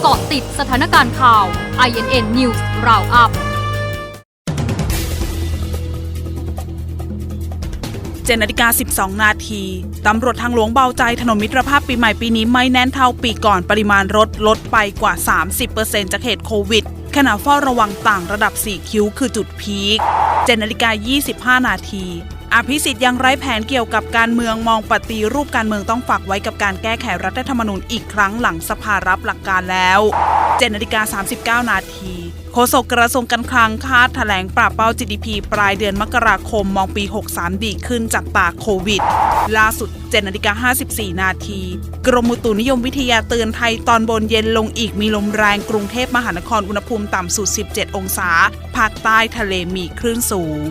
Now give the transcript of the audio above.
เกาะติดสถานการณ์ข่าว INN News Roundup เจ็นาฬิกา 12 นาที ตำรวจทางหลวงเบาใจถนนมิตรภาพปีใหม่ปีนี้ไม่แน่นเท่าปีก่อนปริมาณรถลดไปกว่า 30%จากเหตุโควิด ขณะเฝ้าระวังต่างระดับ 4 คิ้วคือจุดพีค เจ็นาฬิกา 25 นาที อภิสิทธิ์ยังไร้แผนเกี่ยวกับการเมืองมองปฏิรูปการเมืองต้องฝากไว้กับการแก้ไขรัฐธรรมนูญอีกครั้งหลังสภารับหลักการแล้ว7นาฬิกา39 นาทีโฆษกกระทรวงการคลังคาดแถลงปรับเป้า GDP ปลายเดือนมกราคมมองปี 63 ดีขึ้นจากตากโควิด ล่าสุด7นาฬิกา54 นาที กรมอุตุนิยมวิทยาเตือนไทยตอนบนเย็นลงอีกมีลมแรงกรุงเทพมหานครอุณหภูมิต่ำสุด 17 องศา ภาคใต้ทะเลมีคลื่นสูง